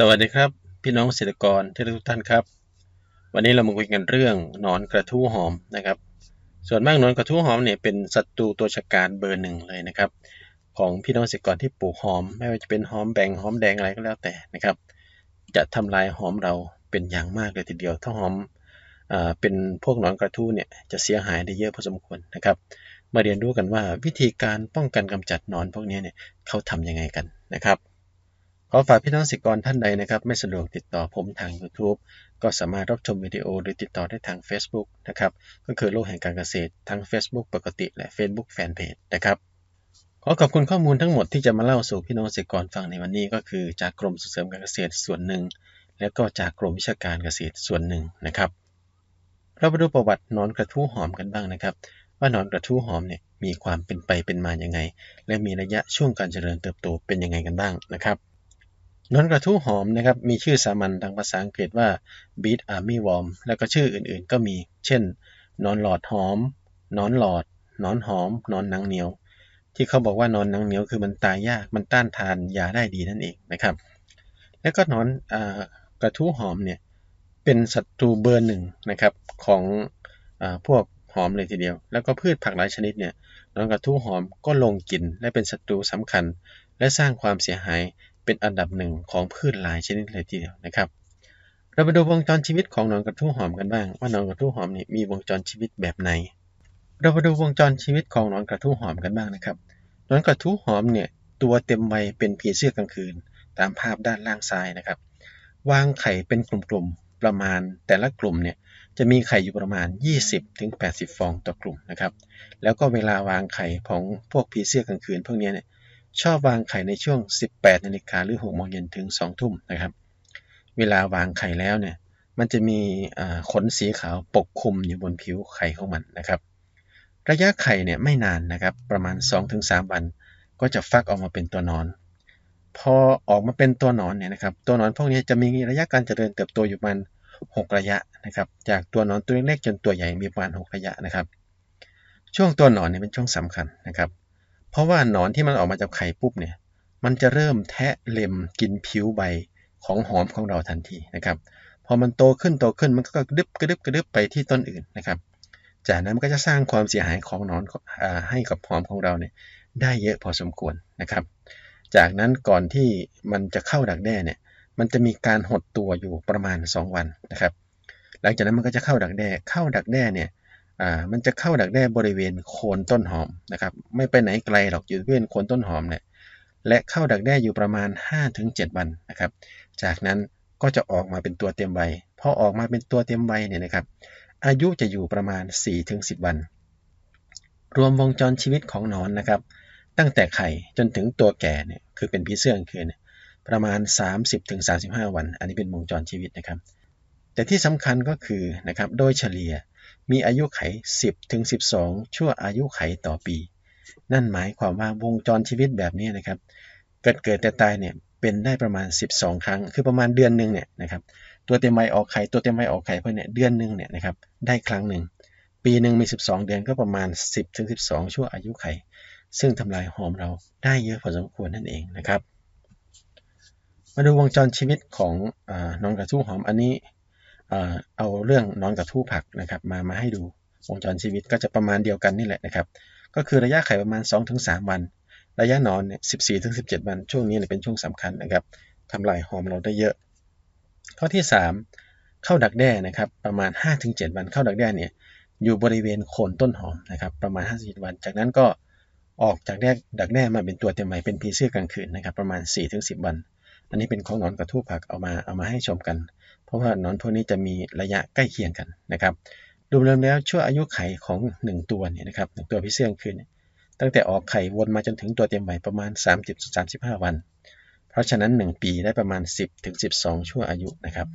สวัสดีครับ พี่น้องเกษตรกรที่รักทุกท่านครับ วันนี้เรามาคุยกันเรื่องหนอนกระทู้หอมนะครับ ส่วนมากหนอนกระทู้หอมเนี่ยเป็นศัตรูตัวฉกาจเบอร์หนึ่งเลยนะครับ ของพี่น้องเกษตรกรที่ปลูกหอม ไม่ว่าจะเป็นหอมแบ่งหอมแดงอะไรก็แล้วแต่นะครับ จะทำลายหอมเราเป็นอย่างมากเลยทีเดียว ถ้าหอมอ่าเป็นพวกหนอนกระทู้เนี่ยจะเสียหายได้เยอะพอสมควรนะครับ มาเรียนรู้กันว่าวิธีการป้องกันกำจัดหนอนพวกนี้เนี่ยเขาทำยังไงกันนะครับ ขอฝากพี่น้องเกษตรกรท่านใดนะครับ ไม่สะดวกติดต่อผมทาง YouTube ก็สามารถรับชมวิดีโอหรือติดต่อได้ทาง Facebook นะครับ ก็คือโลกแห่งการเกษตรทั้ง Facebook ปกติ และ Facebook Fanpage นะครับ ขอขอบคุณข้อมูลทั้งหมดที่จะมาเล่าสู่พี่น้องเกษตรกรฟังในวันนี้ก็คือจากกรมส่งเสริมการเกษตรส่วนหนึ่ง และก็จากกรมวิชาการเกษตรส่วนหนึ่งนะครับ เรามาดูประวัตินอนกระทู้หอมกันบ้างนะครับ ว่านอนกระทู้หอมเนี่ยมีความเป็นไปเป็นมาอย่างไง และมีระยะช่วงการเจริญเติบโตเป็นยังไงกันบ้างนะครับ นอนกระทู้หอมนะครับมีชื่อสามัญทางภาษาอังกฤษว่า beet army worm แล้วก็ชื่ออื่นๆก็มี เช่นนอนหลอดหอมนอนหลอดนอนหอมนอนหนังเหนียว ที่เขาบอกว่านอนหนังเหนียวคือมันตายยากมันต้านทานยาได้ดีนั่นเองนะครับ แล้วก็นอนอกระทู้หอมเนี่ยเป็นศัตรูเบอร์หนึ่งนะครับของอพวกหอมเลยทีเดียว แล้วก็พืชผักหลายชนิดเนี่ยนอนกระทู้หอมก็ลงกินและเป็นศัตรูสำคัญ และสร้างความเสียหาย เป็นอันดับหนึ่งของพืชหลายชนิดเลยทีเดียวนะครับ เราไปดูวงจรชีวิตของหนอนกระทู้หอมกันบ้าง ว่าหนอนกระทู้หอมนี่มีวงจรชีวิตแบบไหน เราไปดูวงจรชีวิตของหนอนกระทู้หอมกันบ้างนะครับหนอนกระทู้หอมเนี่ยตัวเต็มวัยเป็นผีเสื้อกลางคืน ตามภาพด้านล่างซ้ายนะครับ วางไข่เป็นกลุ่มๆประมาณแต่ละกลุ่มเนี่ยจะมีไข่อยู่ประมาณ 20-80 ฟองต่อกลุ่มนะครับ แล้วก็เวลาวางไข่ของพวกผีเสื้อกลางคืนพวกนี้เนี่ย ชอบวางไข่ในช่วง 18นาฬิกาหรือ6โมงเย็นถึง 2 ทุ่มนะครับ เวลาวางไข่แล้วเนี่ย มันจะมีขนสีขาวปกคลุมอยู่บนผิวไข่ของมันนะครับ ระยะไข่เนี่ยไม่นานนะครับ ประมาณ 2-3 วัน ก็จะฟักออกมาเป็นตัวนอน พอออกมาเป็นตัวนอนเนี่ยนะครับ ตัวนอนพวกนี้จะมีระยะการเจริญเติบโตอยู่ประมาณ6ระยะนะครับ จากตัวนอนตัวเล็กๆจนตัวใหญ่มีประมาณ 6 ระยะนะครับ ช่วงตัวนอนเนี่ยเป็นช่วงสำคัญนะครับ เพราะว่าหนอนที่มันออกมาจากไข่ปุ๊บเนี่ย มันจะเริ่มแทะเล็มกินผิวใบของหอมของเราทันทีนะครับ พอมันโตขึ้นโตขึ้นมันก็กระดึบกระดึบกระดึบไปที่ต้นอื่นนะครับ จากนั้นมันก็จะสร้างความเสียหายของหนอนให้กับหอมของเราเนี่ยได้เยอะพอสมควรนะครับ จากนั้นก่อนที่มันจะเข้าดักแด้เนี่ย มันจะมีการหดตัวอยู่ประมาณ 2 วันนะครับ หลังจากนั้นมันก็จะเข้าดักแด้ เข้าดักแด้เนี่ย อ่ามันจะเข้าดักแด้บริเวณโคนต้นหอมนะครับ ไม่ไปไหนไกลหรอกอยู่บริเวณโคนต้นหอมเนี่ยและเข้าดักแด้อยู่ประมาณ 5-7 วันนะครับ จากนั้นก็จะออกมาเป็นตัวเต็มใบพอออกมาเป็นตัวเต็มใบเนี่ยนะครับ อายุจะอยู่ประมาณ 4-10 วัน รวมวงจรชีวิตของหนอนนะครับ ตั้งแต่ไข่จนถึงตัวแก่เนี่ยคือเป็นผีเสื้อกลางคืนประมาณ 30-35 วัน อันนี้เป็นวงจรชีวิตนะครับ แต่ที่สำคัญก็คือนะครับโดยเฉลี่ย มีอายุไข 10-12 ชั่วอายุไขต่อปี นั่นหมายความว่าวงจรชีวิตแบบนี้นะครับ เกิดเกิดแต่ตายเนี่ยเป็นได้ประมาณ 12 ครั้ง คือประมาณเดือนหนึ่งเนี่ยนะครับ ตัวเต็มใบออกไข่ ตัวเต็มใบออกไข่เพื่อเนี่ยเดือนหนึ่งเนี่ยนะครับ ได้ครั้งหนึ่ง ปีหนึ่งมี 12 เดือนก็ประมาณ 10-12 ชั่วอายุไข ซึ่งทำลายหอมเราได้เยอะพอสมควรนั่นเองนะครับ มาดูวงจรชีวิตของน้อนกระทู้หอมอันนี้ เอาเรื่องนอนกระทู้ผักนะครับมามาให้ดูวงจรชีวิตก็จะประมาณเดียวกันนี่แหละนะครับ ก็คือระยะไข่ประมาณ 2-3 วัน ระยะนอนเนี่ย14-17 วัน ช่วงนี้เป็นช่วงสำคัญนะครับทำลายหอมเราได้เยอะ ข้อที่ 3 เข้าดักแด้นะครับประมาณ 5-7 วันเข้าดักแด้เนี่ยอยู่บริเวณโคนต้นหอมนะครับประมาณ 5-7 วัน จากนั้นก็ออกจากแด้ดักแด้มาเป็นตัวเต็มใหม่เป็นผีเสื้อกลางคืนนะครับประมาณ 4-10 วัน อันนี้เป็นของนอนกระทู้ผักเอามาเอามาให้ชมกัน เพราะว่าหนอนพวกนี้จะมีระยะใกล้เคียงกันนะครับรวมๆแล้วช่วงอายุไขของ 1 ตัวเนี่ยนะครับหตัวผีเสื้อกลางคืนตั้งแต่ออกไข่วนมาจนถึงตัวเต็มใหม่ประมาณ 30-35 วัน เพราะฉะนั้น 1 ปีได้ประมาณ 10-12 ชั่วอายุนะครับ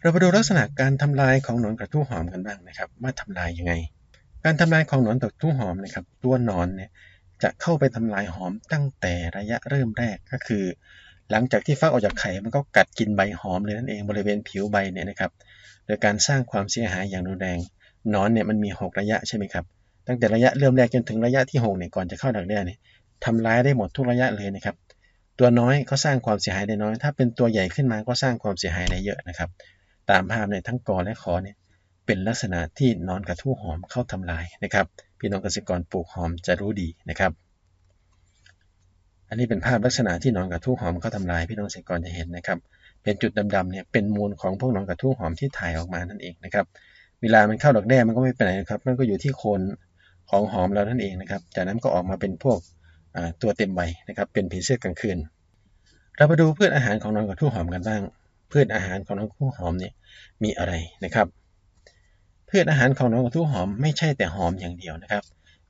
เราไปดูลักษณะการทำลายของหนอนกระทู้หอมกันบ้างนะครับ ว่าทำลายยังไง การทำลายของหนอนกระทู้หอมนะครับ ตัวหนอนเนี่ยจะเข้าไปทำลายหอมตั้งแต่ระยะเริ่มแรกก็คือ หลังจากที่ฟักออกจากไข่มันก็กัดกินใบหอมเลยนั่นเองบริเวณผิวใบเนี่ยนะครับโดยการสร้างความเสียหายอย่างรุนแรงนอนเนี่ยมันมี 6 ระยะใช่ไหมครับตั้งแต่ระยะเริ่มแรกจนถึงระยะที่6เนี่ยก่อนจะเข้าดักแด้เนี่ยทำร้ายได้หมดทุกระยะเลยนะครับตัวน้อยก็สร้างความเสียหายได้น้อย ถ้าเป็นตัวใหญ่ขึ้นมาก็สร้างความเสียหายได้เยอะนะครับ ตามภาพในทั้งกอและขอเนี่ยเป็นลักษณะที่นอนกระทู้หอมเข้าทำลายนะครับ พี่น้องเกษตรกรปลูกหอมจะรู้ดีนะครับ อันนี้เป็นภาพลักษณะที่หนอนกระทู้หอมเขาทำลายพี่น้องเกษตรกรจะเห็นนะครับ เป็นจุดดำๆเนี่ยเป็นมูลของพวกหนอนกระทู้หอมที่ถ่ายออกมานั่นเองนะครับ เวลามันเข้าดอกแด้มันก็ไม่ไปไหนนะครับ มันก็อยู่ที่โคนของหอมเรานั่นเองนะครับ จากนั้นก็ออกมาเป็นพวกตัวเต็มใบนะครับ เป็นผีเสื้อกลางคืน เรามาดูพืชอาหารของหนอนกระทู้หอมกันบ้าง พืชอาหารของหนอนกระทู้หอมเนี่ยมีอะไรนะครับพืชอาหารของหนอนกระทู้หอมไม่ใช่แต่หอมอย่างเดียวนะครับ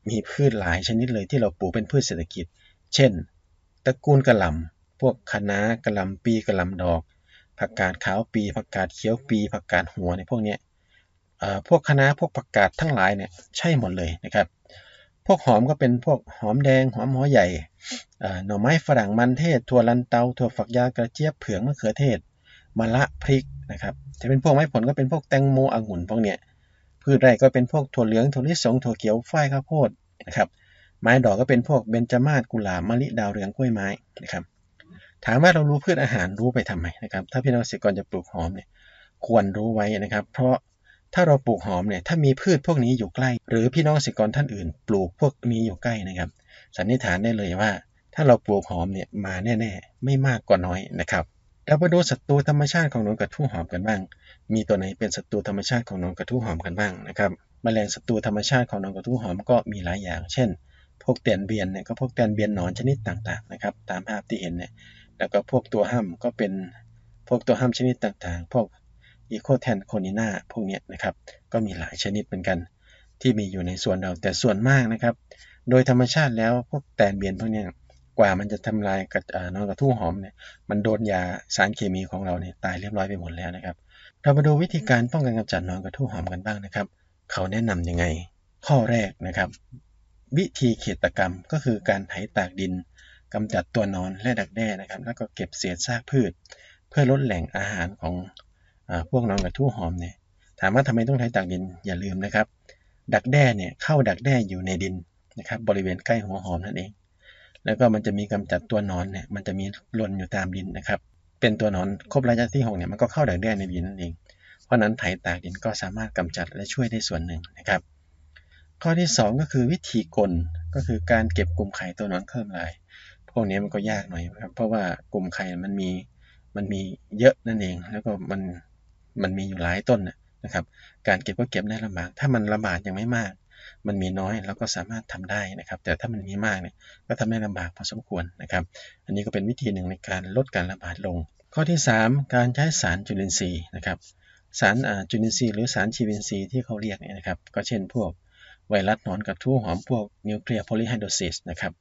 มีพืชหลายชนิดเลยที่เราปลูกเป็นพืชเศรษฐกิจ เช่น ตระกูลกระหล่ำพวกคะน้ากระหล่ำปีกระหล่ำดอกผักกาดขาวปีผักกาดเขียวปีผักกาดหัวในพวกนี้พวกคะน้าพวกผักกาดทั้งหลายเนี่ยใช่หมดเลยนะครับ พวกหอมก็เป็นพวกหอมแดงหอมหัวใหญ่หน่อไม้ฝรั่งมันเทศถั่วลันเตาถั่วฝักยาวกระเจี๊ยบเผือกมะเขือเทศมะละพริกนะครับจะเป็นพวกไม้ผลก็เป็นพวกแตงโมองุ่นพวกเนี้ยพืชไร่ก็เป็นพวกถั่วเหลืองถั่วลิสงถั่วเขียวฝ้ายข้าวโพดนะครับ ไม้ดอกก็เป็นพวกเบญจมาศกุหลาบมะลิดาวเรืองกล้วยไม้นะครับ ถามว่าเรารู้พืชอาหารรู้ไปทำไมนะครับ ถ้าพี่น้องเกษตรกรจะปลูกหอมเนี่ยควรรู้ไว้นะครับ เพราะถ้าเราปลูกหอมเนี่ยถ้ามีพืชพวกนี้อยู่ใกล้ หรือพี่น้องเกษตรกรท่านอื่น ปลูกพวกนี้อยู่ใกล้นะครับ สันนิษฐานได้เลยว่า ถ้าเราปลูกหอมเนี่ยมาแน่ๆ ไม่มากก็น้อยนะครับเรามาดูศัตรูธรรมชาติของนนกระทู้หอมกันบ้าง มีตัวไหนเป็นศัตรูธรรมชาติของนนกระทู้หอมกันบ้างนะครับ แมลงศัตรูธรรมชาติของนนกระทู้หอมก็มีหลายอย่าง เช่น พวกแตนเบียนเนี่ยก็พวกแตนเบียนหนอนชนิดต่างๆนะครับ ตามภาพที่เห็นเนี่ยแล้วก็พวกตัวห้ำก็เป็นพวกตัวห้ำชนิดต่างๆ พวกอีโคแทนโคนิน่าพวกนี้นะครับ ก็มีหลายชนิดเหมือนกัน ที่มีอยู่ในส่วนเราแต่ส่วนมากนะครับ โดยธรรมชาติแล้วพวกแตนเบียนพวกนี้กว่ามันจะทำลายกับนอนกระทู้หอมเนี่ยมันโดนยาสารเคมีของเราเนี่ยตายเรียบร้อยไปหมดแล้วนะครับ เรามาดูวิธีการป้องกันกำจัดนอนกระทู้หอมกันบ้างนะครับ เขาแนะนํำยังไง ข้อแรกนะครับ วิธีเขตกรรมก็คือการไถตากดินกำจัดตัวนอนและดักแด้นะครับ แล้วก็เก็บเศษซากพืช เพื่อลดแหล่งอาหารของพวกนอนกระทู้หอมเนี่ยถามว่าทำไมต้องไถตากดินอย่าลืมนะครับ ดักแด้เนี่ยเข้าดักแด้อยู่ในดินนะครับ บริเวณใกล้หัวหอมนั่นเอง แล้วก็มันจะมีกำจัดตัวนอนเนี่ยมันจะมีหล่นอยู่ตามดินนะครับ เป็นตัวนอนครบระยะที่6เนี่ยมันก็เข้าดักแด้ในดินนั่นเอง เพราะนั้นไถตากดินก็สามารถกำจัดและช่วยได้ส่วนหนึ่งนะครับ ข้อที่ 2 ก็คือวิธีกลก็คือการเก็บกลุ่มไข่ตัวนอนเพิ่มลาย พวกนี้มันก็ยากหน่อยครับ เพราะว่ากลุ่มไข่มันมีมันมีเยอะนั่นเอง แล้วก็มันมันมีอยู่หลายต้นนะครับ การเก็บก็เก็บได้ลำบากถ้ามันระบาดยังไม่มาก มันมีน้อยเราก็สามารถทำได้นะครับ แต่ถ้ามันมีมากเนี่ยก็ทำได้ลำบากพอสมควรนะครับ อันนี้ก็เป็นวิธีหนึ่งในการลดการระบาดลง ข้อที่ 3 การใช้สารจุลินทรีย์นะครับ สารจุลินทรีย์หรือสารชีวินทรีย์ที่เขาเรียกเนี่ยนะครับ ก็เช่นพวก ไวรัสหนอนกระทู้หอมพวกนิวเคลียร์โพลีไฮโดซิสนะครับ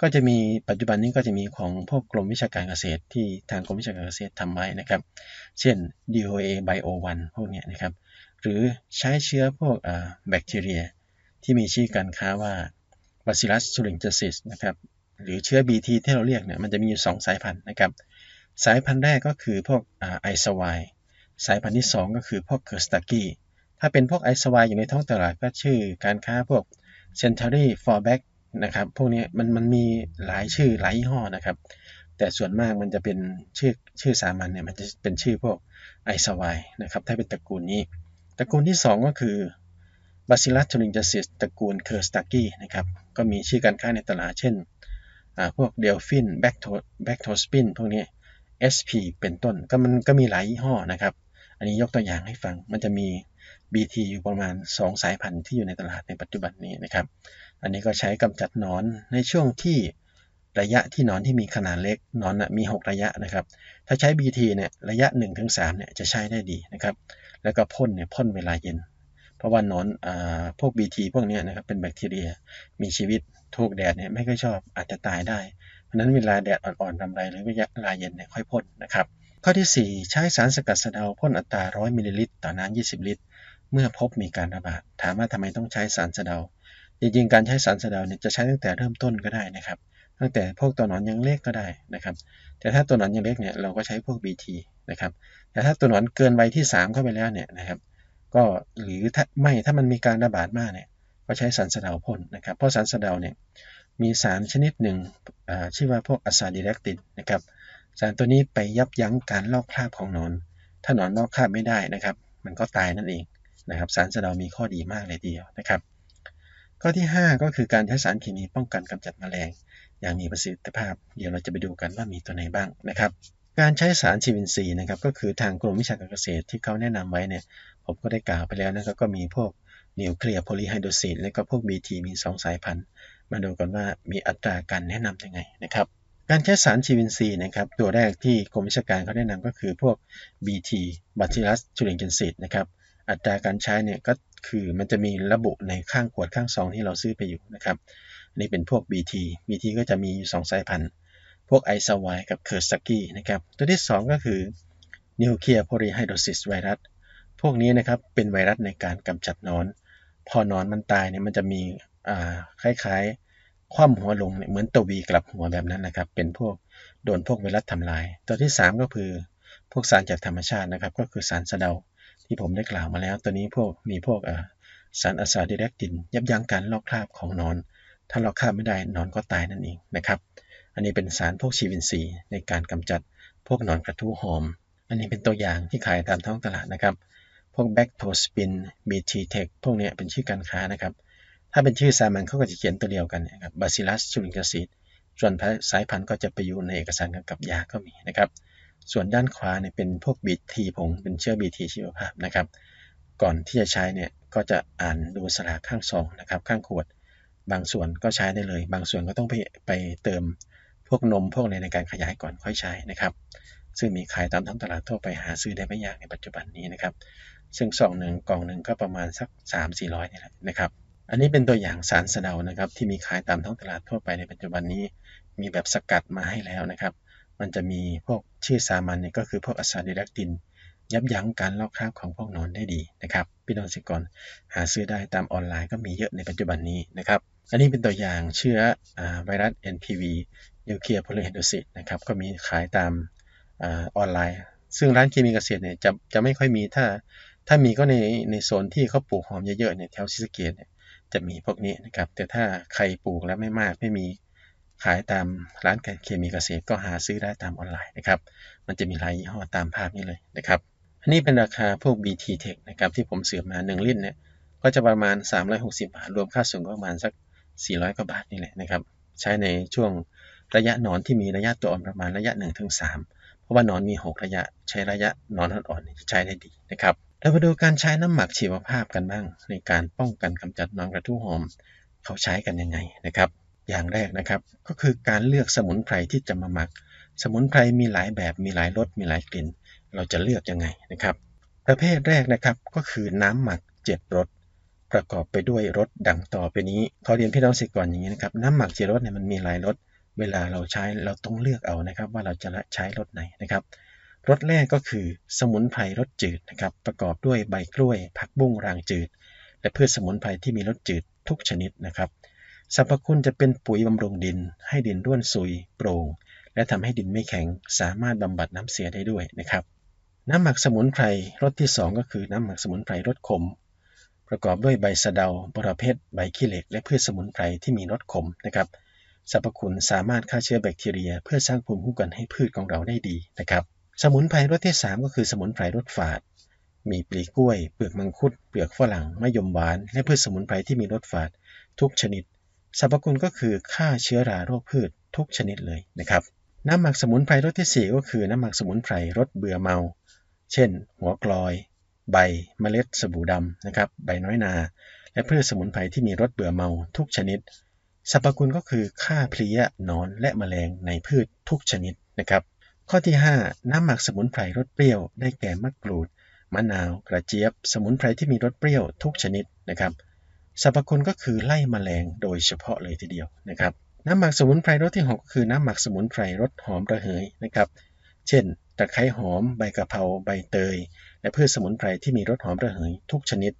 ก็จะมีปัจจุบันนี้ก็จะมีของพวกกรมวิชาการเกษตร ที่ทางกรมวิชาการเกษตรทำไว้นะครับ เช่น DOA Bio 1 พวกนี้นะครับ หรือใช้เชื้อพวกแบคทีเรีย ที่มีชื่อการค้าว่า Bacillus thuringiensis นะครับ หรือเชื้อ BT ที่เราเรียกเนี่ยมันจะมีอยู่ 2 สายพันธุ์นะครับ สายพันธุ์แรกก็คือพวกไอซาวายสายพันธุ์ที่ 2 ก็คือพวกเคิร์สตากี้ ถ้าเป็นพวกไอซาวายอยู่ในท้องตลาดก็ชื่อการค้าพวก Century Fallback นะครับ พวกนี้มันมันมีหลายชื่อหลายยี่ห้อนะครับ แต่ส่วนมากมันจะเป็นชื่อชื่อสามัญเนี่ยมันจะเป็นชื่อพวกไอซาวายนะครับ ถ้าเป็นตระกูลนี้ ตระกูลที่ 2 ก็คือ Bacillus thuringiensis ตระกูล k e r s t a k i นะครับ ก็มีชื่อการค้าในตลาดเช่น พวก Delphin Bactospin พวกนี้ SP เป็นต้น ก็มันก็มีหลายยี่ห้อนะครับ อันนี้ยกตัวอย่างให้ฟัง มันจะมี BT อยู่ประมาณ 2 สายพันธุ์ที่อยู่ในตลาดในปัจจุบันนี้นะครับ อันนี้ก็ใช้กำจัดนอนในช่วงที่ระยะที่นอนที่มีขนาดเล็กนอนมี 6 ระยะนะครับ ถ้าใช้ BT เนี่ยระยะ 1-3เนี่ยจะใช้ได้ดีนะครับ แล้วก็พ่นเนี่ยพ่นเวลาเย็น เพราะว่านอนอ่าพวก BT พวกนี้นะครับเป็นแบคทีเรีย มีชีวิตถูกแดดเนี่ยไม่ค่อยชอบอาจจะตายได้ เพราะนั้นเวลาแดดอ่อนๆรำไรหรือเวลาเย็นเนี่ยค่อยพ่นนะครับ ข้อที่ 4 ใช้สารสกัดสะเดาพ่นอัตรา 100 มิลลิลิตรต่อน้ำ20 ลิตร เมื่อพบมีการระบาด ถามว่าทำไมต้องใช้สารสะเดา จริงๆ การใช้สารสะเดาเนี่ยจะใช้ตั้งแต่เริ่มต้นก็ได้นะครับ ตั้งแต่พวกตัวหนอนยังเล็กก็ได้นะครับ แต่ถ้าตัวหนอนยังเล็กเนี่ยเราก็ใช้พวก BT นะครับ แต่ถ้าตัวหนอนเกินวัยที่ 3 เข้าไปแล้วเนี่ยนะครับ ก็หรือถ้าไม่ถ้ามันมีการระบาดมากเนี่ย ก็ใช้สารสะเดาพ่นนะครับ เพราะสารสะเดาเนี่ยมีสารชนิดหนึ่งชื่อว่าพวกอะซาดิเรกตินนะครับ สารตัวนี้ไปยับยั้งการลอกคราบของหนอน ถ้าหนอนลอกคราบไม่ได้นะครับ มันก็ตายนั่นเอง นะครับสารสะเดามีข้อดีมากเลยทีเดียวนะครับ ข้อที่ 5 ก็คือการใช้สารเคมีป้องกันกำจัดแมลง อย่างมีประสิทธิภาพ เดี๋ยวเราจะไปดูกันว่ามีตัวไหนบ้างนะครับ การใช้สารชีวินทรีย์นะครับก็คือทางกรมวิชาการเกษตรที่เขาแนะนำไว้เนี่ยผมก็ได้กล่าวไปแล้วนะครับก็มีพวกนิวเคลียร์โพลีไฮโดรซีดและก็พวก BT มี 2 สายพันธุ์ มาดูกันว่ามีอัตราการแนะนํำยังไงนะครับการใช้สารชีวินทรีย์นะครับตัวแรกที่กรมวิชาการเขาแนะนำก็คือพวก BT Bacillus thuringiensis นะครับ อัตราการใช้เนี่ยก็คือมันจะมีระบุในข้างขวดข้างซองที่เราซื้อไปอยู่นะครับนี่เป็นพวก BT BT ก็จะมีอยู่2สายพันธุ์ พวกไอซาวายกับเคอร์สกี้นะครับ ตัวที่ 2 ก็คือนิวเคลียร์โพลีไฮโดรซิสไวรัส พวกนี้นะครับเป็นไวรัสในการกำจัดนอน พอนอนมันตายเนี่ยมันจะมีคล้ายๆ คว่ำหัวลงเหมือนตัววีกลับหัวแบบนั้นนะครับ เป็นพวกโดนพวกไวรัสทำลาย ตัวที่ 3 ก็คือพวกสารจากธรรมชาตินะครับ ก็คือสารสะเดา ที่ผมได้กล่าวมาแล้ว ตัวนี้พวกมีพวกสารอะซาดิเรกติน ยับยั้งการลอกคราบของนอน ถ้าลอกคราบไม่ได้นอนก็ตายนั่นเองนะครับ อันนี้เป็นสารพวกชีวินทรีในการกำจัดพวกนอนกระทู้หอม อันนี้เป็นตัวอย่างที่ขายตามท้องตลาดนะครับ พวกแบคโทสปินบีทีเทคพวกนี้เป็นชื่อการค้านะครับ ถ้าเป็นชื่อสามัญเขาก็จะเขียนตัวเดียวกันนะครับบาซิลัสชูริงกาซิดส่วนสายพันธุ์ก็จะไปอยู่ในเอกสารกำกับยาก็มีนะครับ ส่วนด้านขวาเนี่ยเป็นพวกบีทีผงเป็นเชื้อบีทีชีวภาพนะครับ ก่อนที่จะใช้เนี่ยก็จะอ่านดูสลากข้างซองนะครับข้างขวด บางส่วนก็ใช้ได้เลย บางส่วนก็ต้องไปไปเติมพวกนมพวกอะไรในการขยายก่อนค่อยใช้นะครับ ซึ่งมีขายตามท้องตลาดทั่วไปหาซื้อได้ไม่ยากในปัจจุบันนี้นะครับ ซึ่งซองหนึ่งกล่องหนึ่งก็ประมาณสัก 3 4 0 0นี่แหละนะครับอันนี้เป็นตัวอย่างสารสะเดานะครับที่มีขายตามท้องตลาดทั่วไปในปัจจุบันนี้ มีแบบสกัดมาให้แล้วนะครับ มันจะมีพวกชื่อสามัญเนี่ยก็คือพวกอัสซาดิรักติน ยับยั้งการลอกคราบของพวกนอนได้ดีนะครับ พี่น้องสิกรหาซื้อได้ตามออนไลน์ก็มีเยอะในปัจจุบันนี้นะครับ อันนี้เป็นตัวอย่างเชื้อไวรัส NPV นิวเคลียร์โพลีไฮโดซิสนะครับ ก็มีขายตามออนไลน์ ซึ่งร้านเคมีเกษตรเนี่ยจะจะไม่ค่อยมีถ้าถ้ามีก็ในในโซนที่เขาปลูกหอมเยอะๆเนี่ยแถวซิสเกตเนี่ยจะมีพวกนี้นะครับ แต่ถ้าใครปลูกแล้วไม่มากไม่มี ขายตามร้านเคมีเกษตรก็หาซื้อได้ตามออนไลน์นะครับ มันจะมีหลายยี่ห้อตามภาพนี้เลยนะครับอันนี้เป็นราคาพวก BT Tech นะครับที่ผมเสือมา 1 ลิตรเนี่ยก็จะประมาณ 360 บาท รวมค่าส่งก็ประมาณสัก 400 กว่าบาทนี่แหละนะครับใช้ในช่วงระยะนอนที่มีระยะตัวอ่อนประมาณระยะ 1-3 เพราะว่านอนมี 6 ระยะใช้ระยะนอนอ่อนๆใช้ได้ดีนะครับเรามาดูการใช้น้ำหมักชีวภาพกันบ้าง ในการป้องกันกำจัดนอนกระทู้หอม เขาใช้กันยังไงนะครับ อย่างแรกนะครับ ก็คือการเลือกสมุนไพรที่จะมาหมัก สมุนไพรมีหลายแบบมีหลายรสมีหลายกลิ่น เราจะเลือกยังไงนะครับ ประเภทแรกนะครับก็คือน้ำหมักเจ็ดรสประกอบไปด้วยรสดังต่อไปนี้ขอเรียนพี่น้องสิก่อนอย่างนี้นะครับ น้ำหมักเจ็ดรสเนี่ยมันมีหลายรสเวลาเราใช้เราต้องเลือกเอานะครับ ว่าเราจะใช้รสไหนนะครับรสแรกก็คือสมุนไพรรสจืดนะครับประกอบด้วยใบกล้วย ผักบุ้งรางจืด และพืชสมุนไพรที่มีรสจืดทุกชนิดนะครับ สรรพคุณจะเป็นปุ๋ยบำรุงดิน ให้ดินร่วนซุยโปร่ง และทำให้ดินไม่แข็ง สามารถบำบัดน้ำเสียได้ด้วยนะครับ น้ำหมักสมุนไพรรสที่ 2 ก็คือน้ำหมักสมุนไพรรสขม ประกอบด้วยใบสะเดาบรเพชรใบขี้เหล็ก และพืชสมุนไพรที่มีรสขมนะครับสรรพคุณสามารถฆ่าเชื้อแบคทีเรีย เพื่อสร้างภูมิคุ้มกันให้พืชของเราได้ดีนะครับ สมุนไพรรสที่ 3 ก็คือสมุนไพรรสฝาด มีปลีกล้วย เปลือกมังคุด เปลือกฝรั่งมะยมหวาน และพืชสมุนไพรที่มีรสฝาด ทุกชนิด สรรพคุณก็คือฆ่าเชื้อราโรคพืชทุกชนิดเลยนะครับน้ำหมักสมุนไพรรสที่ 4 ก็คือน้ำหมักสมุนไพรรสเบื่อเมา เช่น หัวกลอย ใบเมล็ดสบู่ดำนะครับใบน้อยนา และพืชสมุนไพรที่มีรสเบื่อเมาทุกชนิดสรรพคุณก็คือฆ่าเพลี้ยนอนและแมลงในพืชทุกชนิดนะครับ ข้อที่ 5 น้ำหมักสมุนไพรรสเปรี้ยวได้แก่มะกรูด มะนาว กระเจี๊ยบ สมุนไพรที่มีรสเปรี้ยวทุกชนิดนะครับ สรรพคุณก็คือไล่มแมลงโดยเฉพาะเลยทีเดียวนะครับน้ำหมักสมุนไพรรสที่ 6 ก็คือน้ำหมักสมุนไพรรสหอมระเหยนะครับ เช่น ตะไคร้หอม ใบกะเพราใบเตย และพืชสมุนไพรที่มีรสหอมระเหยทุกชนิด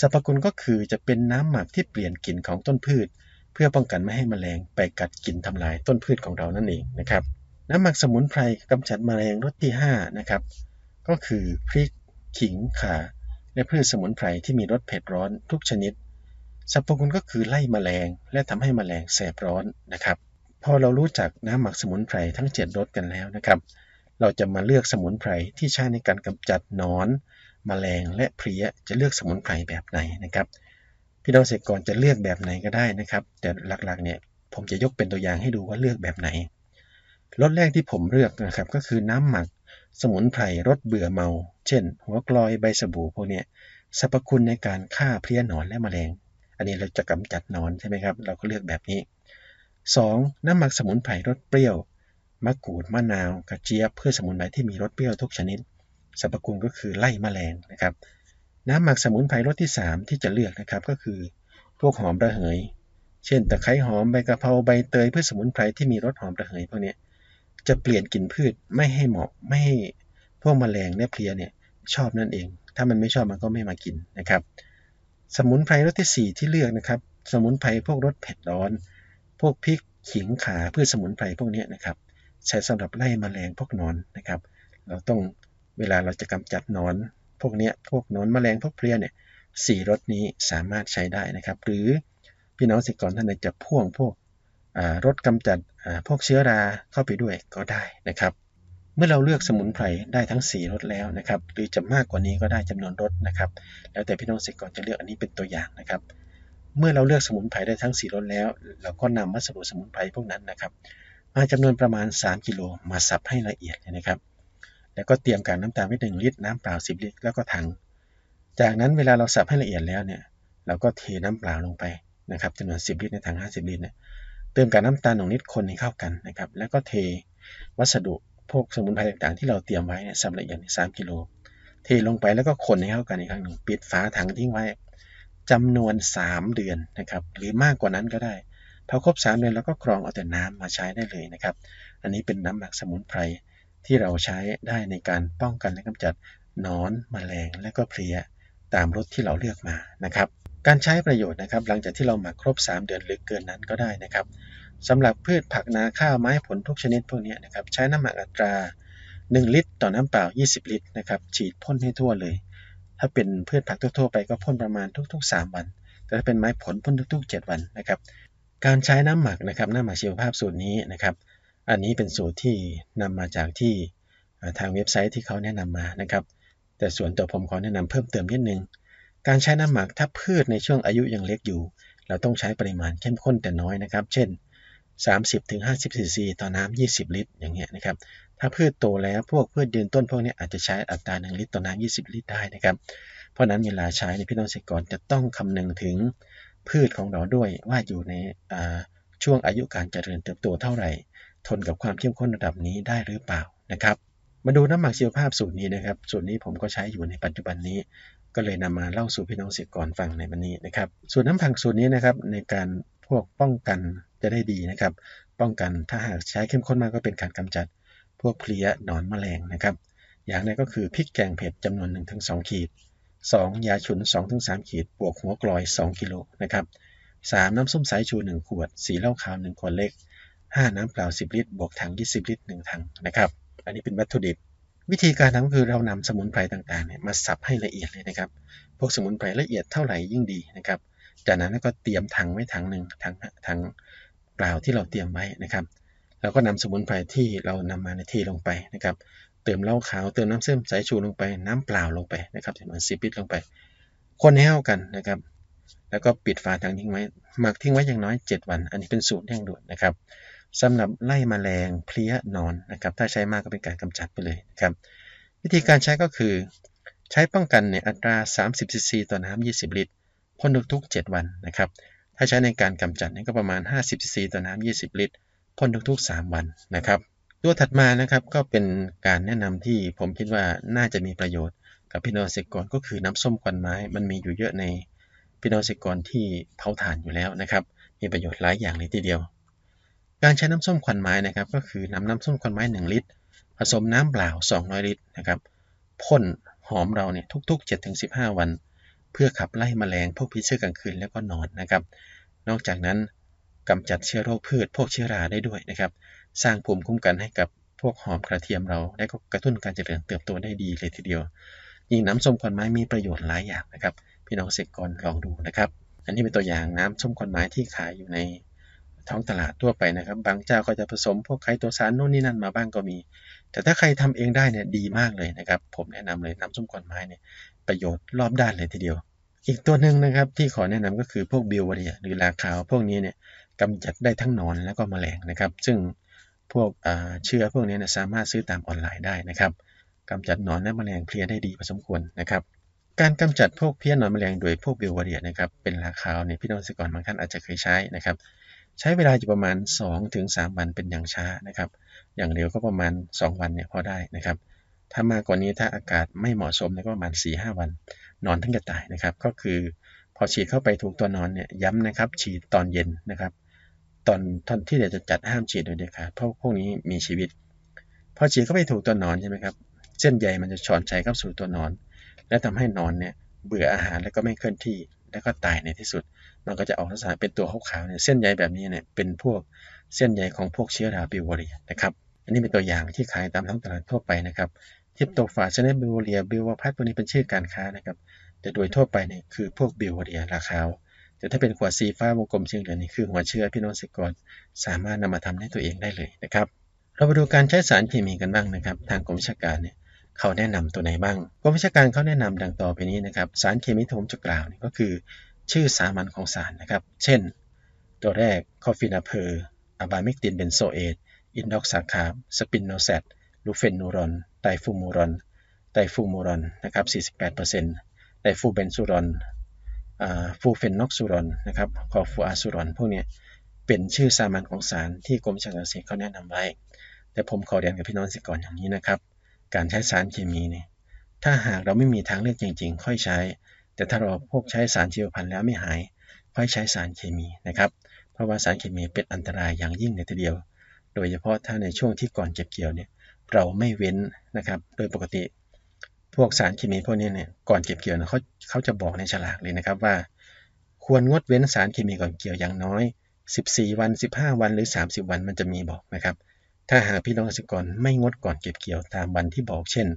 สรรพคุณก็คือจะเป็นน้ำหมักที่เปลี่ยนกลิ่นของต้นพืช เพื่อป้องกันไม่ให้มแมลงไปกัดกินทำลายต้นพืชของเรานั่นเองนะครับ น้ำหมักสมุนไพรกำจัดมแมลงรสที่ 5 นะครับ ก็คือพริก ขิง ข่า และพืชสมุนไพรที่มีรสเผ็ดร้อนทุกชนิด สรรพคุณก็คือไล่แมลง และทำให้แมลงแสบร้อนนะครับ พอเรารู้จักน้ำหมักสมุนไพรทั้ง 7รสกันแล้วนะครับ เราจะมาเลือกสมุนไพรที่ใช้ในการกำจัดนอนแมลงและเพลี้ยจะเลือกสมุนไพรแบบไหนนะครับ พี่น้องเกษตรกรจะเลือกแบบไหนก็ได้นะครับ แต่หลักๆเนี่ยผมจะยกเป็นตัวอย่างให้ดูว่าเลือกแบบไหนรสแรกที่ผมเลือกนะครับก็คือน้ำหมักสมุนไพรรสเบื่อเมา เช่น หัวกลอยใบสบู่พวกนี้สรรพคุณในการฆ่าเพลี้ยหนอนและแมลง อันนี้เราจะกำจัดนอนใช่ไหมครับ เราก็เลือกแบบนี้ 2. น้ำหมักสมุนไพรรสเปรี้ยว มะกรูด มะนาว กระเจี๊ยบ เพื่อสมุนไพรที่มีรสเปรี้ยวทุกชนิด สรรพคุณก็คือไล่แมลงนะครับ น้ำหมักสมุนไพรรสที่ 3 ที่จะเลือกนะครับก็คือ พวกหอมระเหย เช่นตะไคร้หอม ใบกะเพรา ใบเตย เพื่อสมุนไพรที่มีรสหอมระเหยพวกนี้ จะเปลี่ยนกลิ่นพืชไม่ให้เหมาะไม่ให้พวกแมลงและเพลียเนี่ยชอบนั่นเอง ถ้ามันไม่ชอบมันก็ไม่มากินนะครับ สมุนไพรรสที่ 4 ที่เลือกนะครับ สมุนไพรพวกรสเผ็ดร้อน พวกพริกขิงขาพืชสมุนไพรพวกนี้นะครับ ใช้สำหรับไล่แมลงพวกนอนนะครับ เราต้องเวลาเราจะกำจัดนอน พวกนี้พวกนอนแมลงพวกเพลี้ยเนี่ยสี่รสนี้สามารถใช้ได้นะครับ หรือพี่น้องสิกรท่านใดจะพ่วงพวกรถกำจัดพวกเชื้อราเข้าไปด้วยก็ได้นะครับ เมื่อเราเลือกสมุนไพรได้ทั้ง 4รสแล้วนะครับหรือจะมากกว่านี้ก็ได้จำนวนรสนะครับแล้วแต่พี่น้องสิกรจะเลือกอันนี้เป็นตัวอย่างนะครับ เมื่อเราเลือกสมุนไพรได้ทั้ง 4รสแล้ว เราก็นำวัสดุสมุนไพรพวกนั้นนะครับ มาจำนวนประมาณ 3 กิโลมาสับให้ละเอียดนะครับ แล้วก็เตรียมการน้ำตาลไว้1ลิตรน้ำเปล่า 10 ลิตรแล้วก็ถัง จากนั้นเวลาเราสับให้ละเอียดแล้วเนี่ยเราก็เทน้ำเปล่าลงไปนะครับจำนวน 10 ลิตรในถัง 50 ลิตรเนี่ยเติมกับน้ำตาลหนึ่งนิดคนให้เข้ากันนะครับ แล้วก็เทวัสดุ พวกสมุนไพรต่างๆ ที่เราเตรียมไว้เนี่ยสับละเอียดสามกิโลเทลงไปแล้วก็คนให้เข้ากันอีกครั้งหนึ่งปิดฝาถังทิ้งไว้จำนวน 3 เดือนนะครับ หรือมากกว่านั้นก็ได้พอครบ 3 เดือนแล้วก็กรองเอาแต่น้ำมาใช้ได้เลยนะครับ อันนี้เป็นน้ำหมักสมุนไพรที่เราใช้ได้ในการป้องกันและกำจัดนอนมแมลงและก็เพลี้ยตามรสที่เราเลือกมานะครับ การใช้ประโยชน์นะครับ หลังจากที่เราหมักครบ 3 เดือนหรือเกินนั้นก็ได้นะครับ สำหรับพืชผักนาข้าวไม้ผลทุกชนิดพวกนี้นะครับใช้น้ำหมักอัตรา 1 ลิตร ต่อน้ำเปล่า 20 ลิตรนะครับฉีดพ่นให้ทั่วเลย ถ้าเป็นพืชผักทั่วๆไปก็พ่นประมาณทุก ๆ 3 วัน แต่ถ้าเป็นไม้ผลพ่นทุก ๆ 7 วันนะครับการใช้น้ำหมักนะครับน้ำหมักชีวภาพสูตรนี้นะครับอันนี้เป็นสูตรที่นำมาจากที่ทางเว็บไซต์ที่เขาแนะนำมานะครับแต่ส่วนตัวผมขอแนะนำเพิ่มเติมนิดนึงการใช้น้ำหมักถ้าพืชในช่วงอายุยังเล็กอยู่ เราต้องใช้ปริมาณเข้มข้นแต่น้อยนะครับ เช่น 30-50ซีซีต่อน้ำ20 ลิตร อย่างเงี้ยนะครับ ถ้าพืชโตแล้วพวกพืชยืนต้นพวกนี้อาจจะใช้อัตรา 1 ลิตรต่อน้ำ20 ลิตรได้นะครับ เพราะนั้นเวลาใช้ในพี่น้องเกษตรกรจะต้องคำนึงถึงพืชของเราด้วยว่าอยู่ในช่วงอายุการเจริญเติบโตเท่าไหร่ ทนกับความเข้มข้นระดับนี้ได้หรือเปล่านะครับ มาดูน้ำหมักชีวภาพสูตรนี้นะครับ สูตรนี้ผมก็ใช้อยู่ในปัจจุบันนี้ ก็เลยนำมาเล่าสู่พี่น้องเกษตรกรฟังในวันนี้นะครับส่วนน้ำผักสูตรนี้นะครับในการ พวกป้องกันจะได้ดีนะครับ ป้องกันถ้าหากใช้เข้มข้นมากก็เป็นการกำจัด พวกเพลี้ยหนอนแมลงนะครับ อย่างแรกก็คือพริกแกงเผ็ดจำนวน 1-2 ขีด 2. ยาฉุน 2-3 ขีด บวกหัวกลอย 2 กิโลนะครับ 3. น้ำส้มสายชู 1 ขวดสีเหล้าขาว 1 ขวดเล็ก 5 น้ำเปล่า 10 ลิตร บวกถัง 20 ลิตร 1 ถังนะครับ อันนี้เป็นวัตถุดิบ วิธีการทำก็คือเรานำสมุนไพรต่างๆเนี่ยมาสับให้ละเอียดเลยนะครับ พวกสมุนไพรละเอียดเท่าไหร่ยิ่งดีนะครับ จากนั้นก็เตรียมถังไว้ถังหนึ่งถังถังเปล่าที่เราเตรียมไว้นะครับแล้วก็นำสมุนไพรที่เรานำมาในที่ลงไปนะครับ เติมเหล้าขาวเติมน้ำเส้มสายชูลงไป น้ำเปล่าลงไปนะครับจำนวนสิบลิตรลงไป คนให้เข้ากันนะครับ แล้วก็ปิดฝาถังทิ้งไว้ หมักทิ้งไว้อย่างน้อย 7 วัน อันนี้เป็นสูตรเร่งด่วนนะครับสำหรับไล่มแมลงเพลี้ยนอนนะครับ ถ้าใช้มากก็เป็นการกำจัดไปเลยนะครับ วิธีการใช้ก็คือ ใช้ป้องกันในอัตรา 30ซีซีต่อน้ำ20 ลิตร พ่นทุกๆ 7 วันนะครับ ถ้าใช้ในการกำจัดนี่ก็ประมาณ 50ซีซีต่อน้ำ20 ลิตรพ่นทุกๆ 3 วันนะครับตัวถัดมานะครับก็เป็นการแนะนำที่ผมคิดว่าน่าจะมีประโยชน์ กับพี่น้องเกษตรกรก็คือน้ำส้มควันไม้ มันมีอยู่เยอะในพี่น้องเกษตรกรที่เผาถ่านอยู่แล้วนะครับ มีประโยชน์หลายอย่างเลยทีเดียว การใช้น้ำส้มควันไม้นะครับ ก็คือนำน้ำส้มควันไม้ 1 ลิตร ผสมน้ำเปล่า 200 ลิตรนะครับพ่นหอมเราเนี่ยทุกๆ 7-15 วัน เพื่อขับไล่มแมลงพวกพิษเชื้อกลางคืนแล้วก็นอนนะครับ นอกจากนั้นกำจัดเชื้อโรคพืช พวกเชื้อราได้ด้วยนะครับ สร้างภูมิคุ้มกันให้กับพวกหอมกระเทียมเรา และก็กระตุ้นการเจริญเติบโตได้ดีเลยทีเดียว ยิ่งน้ำส้มควันไม้มีประโยชน์หลายอย่างนะครับ พี่น้องเกษตรกรลองดูนะครับ อันนี้เป็นตัวอย่างน้ำส้มควันไม้ที่ขายอยู่ในท้องตลาดทั่วไปนะครับ บางเจ้าก็จะผสมพวกไคโตซานโน่นนี่นั่นมาบ้างก็มี แต่ถ้าใครทำเองได้เนี่ยดีมากเลยนะครับ ผมแนะนำเลยน้ำส้มควันไม้เนี่ย ประโยชน์รอบด้านเลยทีเดียว อีกตัวหนึ่งนะครับที่ขอแนะนำก็คือพวกบิวาเรียหรือราขาว พวกนี้เนี่ยกำจัดได้ทั้งนอนแล้วก็แมลงนะครับ ซึ่งพวกเชื้อพวกนี้นะสามารถซื้อตามออนไลน์ได้นะครับกำจัดหนอนและแมลงเพลี้ยได้ดีพอสมควรนะครับการกำจัดพวกเพี้ยหนอนแมลงโดยพวกบิววาเรียนะครับเป็นราขาวเนี่ยพี่น้องเกษตรกรบางท่านอาจจะเคยใช้นะครับ ใช้เวลาอยู่ประมาณ 2-3 วันเป็นอย่างช้านะครับ อย่างเร็วก็ประมาณ 2 วันเนี่ยพอได้นะครับ ถ้ามากกว่านี้ถ้าอากาศไม่เหมาะสมก็ประมาณ4-5วัน นอนทั้งจะตายนะครับ ก็คือพอฉีดเข้าไปถูกตัวนอนเนี่ยย้ำนะครับ ฉีดตอนเย็นนะครับ ตอนตอนที่เดี๋ยวจะจัดห้ามฉีดโดยเด็ดขาดเพราะพวกนี้มีชีวิต พอฉีดเข้าไปถูกตัวนอนใช่ไหมครับเส้นใยมันจะชอนใจเข้าสู่ตัวนอน และทำให้นอนเนี่ยเบื่ออาหารแล้วก็ไม่เคลื่อนที่ แล้วก็ตายในที่สุด มันก็จะออกลักษณะเป็นตัวขาวๆเนี่ยเส้นใยแบบนี้เนี่ยเป็นพวกเส้นใยของพวกเชื้อราบิวเรีนะครับ อันนี้เป็นตัวอย่างที่ขายตามท้องตลาดทั่วไปนะครับ ทิปโตฟาชเนบิวเรียบิวพัทพวกนี้เป็นชื่อการค้านะครับ แต่โดยทั่วไปเนี่ยคือพวกบิวเรียราคาว แต่ถ้าเป็นขวดสีฟ้าวงกลมเชิงเหลืองนี่คือหัวเชื้อพี่น้องเกษตรกรสามารถนำมาทำให้ตัวเองได้เลยนะครับ เราไปดูการใช้สารเคมีกันบ้างนะครับ ทางกรมวิชาการเนี่ยเขาแนะนำตัวไหนบ้างกรมวิชาการเขาแนะนำดังต่อไปนี้นะครับสารเคมีที่ผมจะกล่าวนี่ก็คือ ชื่อสามัญของสารนะครับ เช่น ตัวแรกคอฟินาเพอร์อะบามิกตินเบนโซเอตอินดอกซาคาบสปินโนแซตลูเฟนนูรอน ไตฟูมูรอน ไตฟูมูรอนนะครับ 48%ไตฟูเบนซูรอนฟูเฟนนอกซูรอนนะครับคอฟูอาซูรอนพวกนี้เป็นชื่อสามัญของสารที่กรมวิชาการเกษตรเขาแนะนำไว้ แต่ผมขอเรียนกับพี่น้องเกษตรกรอย่างนี้นะครับ การใช้สารเคมีเนี่ยถ้าหากเราไม่มีทางเลือกจริง ๆ ค่อยใช้ แต่ถ้าเราพวกใช้สารชีวพันธุ์แล้วไม่หาย ค่อยใช้สารเคมีนะครับ เพราะว่าสารเคมีเป็นอันตรายอย่างยิ่งในทีเดียว โดยเฉพาะถ้าในช่วงที่ก่อนเก็บเกี่ยวเนี่ย เราไม่เว้นนะครับ โดยปกติพวกสารเคมีพวกนี้เนี่ยก่อนเก็บเกี่ยวเขาเขาจะบอกในฉลากเลยนะครับว่า ควรงดเว้นสารเคมีก่อนเกี่ยวอย่างน้อย 14 วัน 15 วันหรือ 30 วันมันจะมีบอกนะครับ ถ้าหากพี่น้องเกษตรกรไม่งดก่อนเก็บเกี่ยวตามวันที่บอก เช่น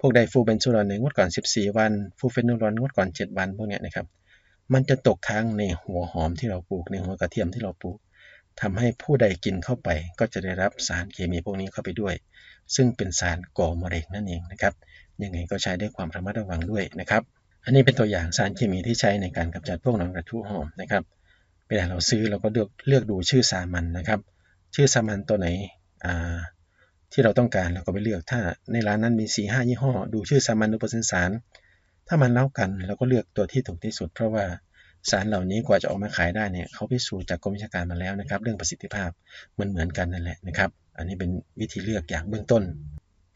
พวกไดฟูเบนซูรอนเนี่ยงดก่อน 14 วัน ฟูเฟนูรอนงดก่อน 7 วันพวกนี้นะครับ มันจะตกค้างในหัวหอมที่เราปลูกในหัวกระเทียมที่เราปลูกทำให้ผู้ใดกินเข้าไปก็จะได้รับสารเคมีพวกนี้เข้าไปด้วย ซึ่งเป็นสารก่อมะเร็งนั่นเองนะครับยังไงก็ใช้ด้วยความระมัดระวังด้วยนะครับ อันนี้เป็นตัวอย่างสารเคมีที่ใช้ในการกำจัดพวกหนอนกระทู้หอมนะครับเวลาเราซื้อเราก็เลือกเลือกดูชื่อสามัญนนะครับ ชื่อสามัญตัวไหนที่เราต้องการเราก็ไปเลือกถ้าในร้านนั้นมี4ีหยี่ห้อ ดูชื่อสามัญดูเปอร์เซ็นต์สาร ถ้ามันเล่ากันเราก็เลือกตัวที่ถูกที่สุด เพราะว่าสารเหล่านี้กว่าจะออกมาขายได้เนี่ยเขาพิสูจน์จากกรมวิชาการมาแล้วนะครับ เรื่องประสิทธิภาพมันเหมือนกันนั่นแหละนะครับ อันนี้เป็นวิธีเลือกอย่างเบื้องต้น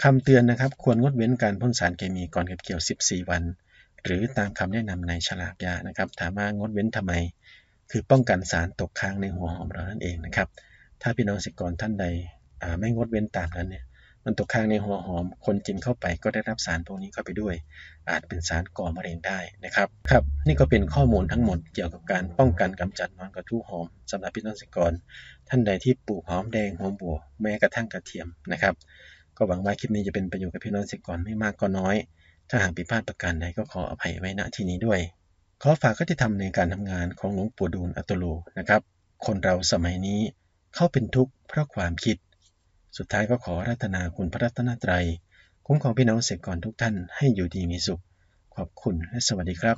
คำเตือนนะครับ ควรงดเว้นการพ่นสารเคมีก่อนเก็บเกี่ยว 14 วัน หรือตามคำแนะนำในฉลากยานะครับ ถามว่างดเว้นทำไม คือป้องกันสารตกค้างในหัวหอมเรานั่นเองนะครับ ถ้าพี่น้องเกษตรกรท่านใดไม่งดเว้นตามนั้นเนี่ย มันตกค้างในหัวหอม คนกินเข้าไปก็ได้รับสารพวกนี้เข้าไปด้วย อาจเป็นสารก่อมะเร็งได้นะครับ ครับ นี่ก็เป็นข้อมูลทั้งหมดเกี่ยวกับการป้องกันกำจัดนอนกระทู้หอมสำหรับพี่น้องเกษตรกร ท่านใดที่ปลูกหอมแดงหอมบัวแม้กระทั่งกระเทียมนะครับ ก็หวังว่าคลิปนี้จะเป็นประโยชน์กับพี่น้องเกษตรกรไม่มากก็น้อย ถ้าหากผิดพลาดประการใดก็ขออภัยไว้ณที่นี้ด้วย ขอฝากก็ที่ทำในการทำงานของหลวงปู่ดูลอัตโลนะครับ คนเราสมัยนี้เข้าเป็นทุกข์เพราะความคิด สุดท้ายก็ขอรัตนาคุณพระรัตนตรัย คุ้มครองพี่น้องเสกก่อนทุกท่านให้อยู่ดีมีสุข ขอบคุณและสวัสดีครับ